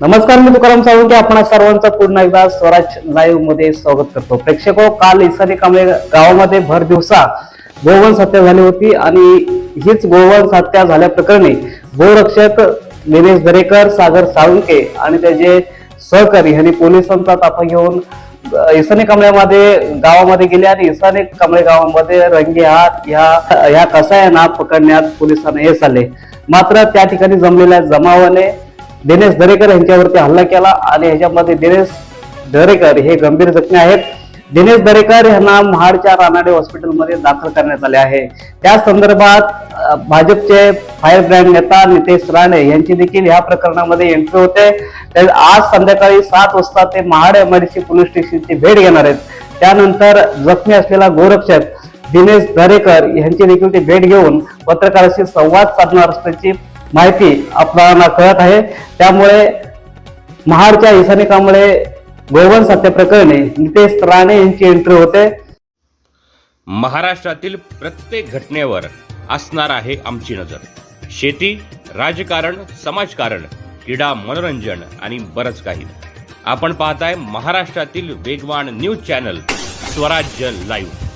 नमस्कार मी तुकाराम सावंत आपण सर्वांचं पुन्हा एकदा स्वराज लाईव्हमध्ये स्वागत करतो. प्रेक्षको काल इसानी कांबळे गावामध्ये भर दिवसा गोवंश हत्या झाली होती आणि हीच गोवंश हत्या झाल्याप्रकरणी गोरक्षक निलेश दरेकर सागर साळुंके आणि त्याचे सहकारी यांनी पोलिसांचा ताफा घेऊन अ, इसाने गावामध्ये गेले आणि इसाने कमळे गावामध्ये रंगे हात ह्या ह्या कसायांना पकडण्यात पोलिसांना यश आले. मात्र त्या ठिकाणी जमलेल्या जमावाने दिनेश दरेकर यांच्यावरती हल्ला केला आणि ह्याच्यामध्ये दिनेश दरेकर हे गंभीर जखमी आहेत. दिनेश दरेकर यांना महाडच्या रानाडे हॉस्पिटलमध्ये दाखल करण्यात आले आहे. त्या संदर्भात भाजपचे फायर ब्रँड नेता नितेश राणे यांची देखील ह्या प्रकरणामध्ये एंट्री होते. तर आज संध्याकाळी सात वाजता ते महाड एमआयडीसी पोलीस स्टेशनची भेट घेणार आहेत. त्यानंतर जखमी असलेला गोरक्षक दिनेश दरेकर यांची देखील ते भेट घेऊन पत्रकाराशी संवाद साधणार असल्याची माहिती आपल्याला कळत आहे. त्यामुळे महाडच्या ईशान्य कांबळे गोवंश हत्या प्रकरणी नितेश राणे यांची एंट्री होते. महाराष्ट्रातील प्रत्येक घटनेवर असणार आहे आमची नजर. शेती राजकारण समाजकारण क्रीडा मनोरंजन आणि बरंच काही. आपण पाहताय महाराष्ट्रातील वेगवान न्यूज चॅनल स्वराज्य लाईव्ह.